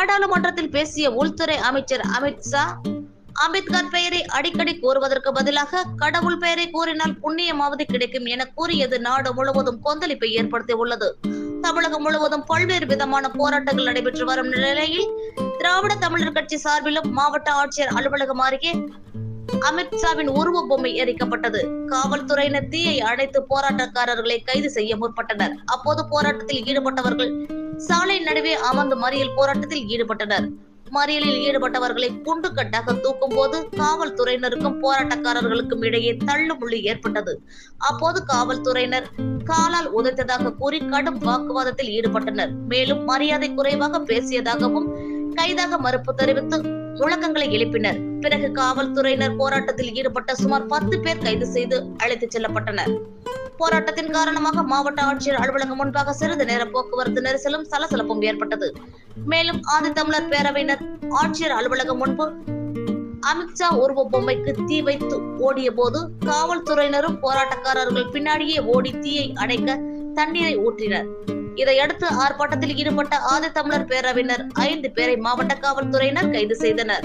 நாடாளுமன்றத்தில் பேசிய உள்துறை அமைச்சர் அமித்ஷா அம்பேத்கர் பெயரை அடிக்கடி கூறுவதற்கு பதிலாக கடவுள் பெயரை கூறினால் புண்ணியமாவது கிடைக்கும் என கூறியது நாடு முழுவதும் கொந்தளிப்பை ஏற்படுத்தி உள்ளது தமிழகம் முழுவதும் பல்வேறு விதமான போராட்டங்கள் நடைபெற்று வரும் நிலையில் திராவிட தமிழர் கட்சி சார்பிலும் மாவட்ட ஆட்சியர் அலுவலகம் அருகே அமித்ஷாவின் உருவ பொம்மை எரிக்கப்பட்டது. காவல்துறையினர் தீயை அணைத்து போராட்டக்காரர்களை கைது செய்ய முற்பட்டனர். அப்போது போராட்டத்தில் ஈடுபட்டவர்கள் சாலை நடுவே அமர்ந்து மறியல் போராட்டத்தில் ஈடுபட்டனர். மறியலில் ஈடுபட்டவர்களை குண்டு கட்டாக தூக்கும் போது காவல்துறையினருக்கும் போராட்டக்காரர்களுக்கும் இடையே தள்ளுமுள்ளி ஏற்பட்டது. அப்போது காவல்துறையினர் காலால் உதைத்ததாக கூறி கடும் வாக்குவாதத்தில் ஈடுபட்டனர். மேலும் மரியாதை குறைவாக பேசியதாகவும் கைதாக மறுப்பு தெரிவித்து முழக்கங்களை எழுப்பினர். பிறகு காவல்துறையினர் போராட்டத்தில் ஈடுபட்ட சுமார் பத்து பேர் கைது செய்து அழைத்துச் செல்லப்பட்டனர். போராட்டத்தின் காரணமாக மாவட்ட ஆட்சியர் அலுவலகம் முன்பாக சிறிது நேர போக்குவரத்து நெரிசலும் சலசலப்பும் ஏற்பட்டது. மேலும் ஆதித்தமிழர் பேரவையினர் ஆட்சியர் அலுவலகம் முன்பு அமித்ஷா உருவ பொம்மைக்கு தீ வைத்து ஓடிய போது காவல்துறையினரும் போராட்டக்காரர்கள் பின்னாடியே ஓடி தீயை அணைக்க தண்ணீரை ஊற்றினர். இதையடுத்து ஆர்ப்பாட்டத்தில் ஈடுபட்ட ஆதித்தமிழர் பேரவையினர் ஐந்து பேரை மாவட்ட காவல்துறையினர் கைது செய்தனர்.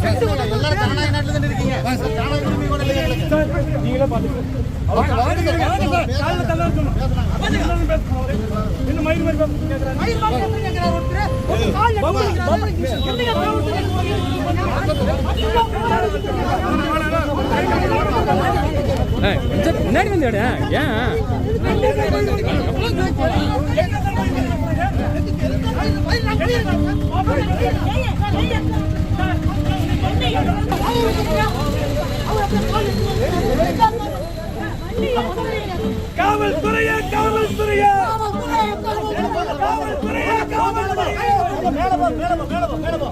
எல்லாரும் நாட்டுல இருக்கீங்க கூட நீங்களே முன்னாடி வந்து ஏன் காவல்துறையே காவல்துறையே! காவல்துறையே காவல்துறையே! மேல போ, மேல போ, மேல போ, மேல போ.